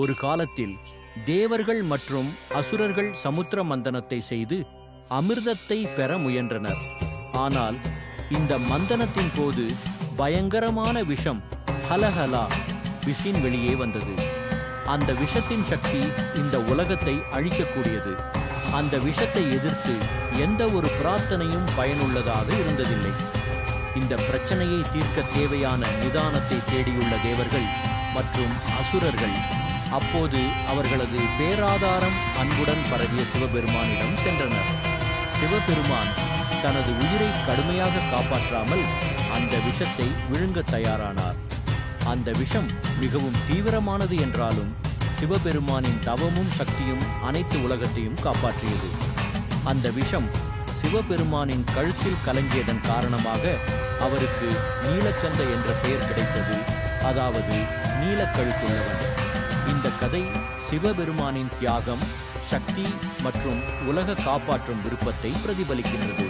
ஒரு காலத்தில் தேவர்கள் மற்றும் அசுரர்கள் சமுத்திர மந்தனத்தை செய்து அமிர்தத்தை பெற முயன்றனர். ஆனால் இந்த மந்தனத்தின் போது பயங்கரமான விஷம் ஹலஹலா விஷின் வெளியே வந்தது. அந்த விஷத்தின் சக்தி இந்த உலகத்தை அழிக்கக்கூடியது. அந்த விஷத்தை எதிர்த்து எந்த ஒரு பிரார்த்தனையும் பயனுள்ளதாக இருந்ததில்லை. இந்த பிரச்சனையை தீர்க்க தேவையான நிதானத்தை தேடியுள்ள தேவர்கள் மற்றும் அசுரர்கள் அப்போது அவர்களது பேராதாரம் அன்புடன் பரவிய சிவபெருமானிடம் சென்றனர். சிவபெருமான் தனது உயிரை கடுமையாக காப்பாற்றாமல் அந்த விஷத்தை விழுங்க தயாரானார். அந்த விஷம் மிகவும் தீவிரமானது என்றாலும் சிவபெருமானின் தவமும் சக்தியும் அனைத்து உலகத்தையும் காப்பாற்றியது. அந்த விஷம் சிவபெருமானின் கழுத்தில் கலங்கியதன் காரணமாக அவருக்கு நீலக்கந்த என்ற பெயர் கிடைத்தது. அதாவது நீலக்கழுத்துள்ளவன். கதை சிவபெருமானின் தியாகம் சக்தி மற்றும் உலக காப்பாற்றும் விருப்பத்தை பிரதிபலிக்கின்றது.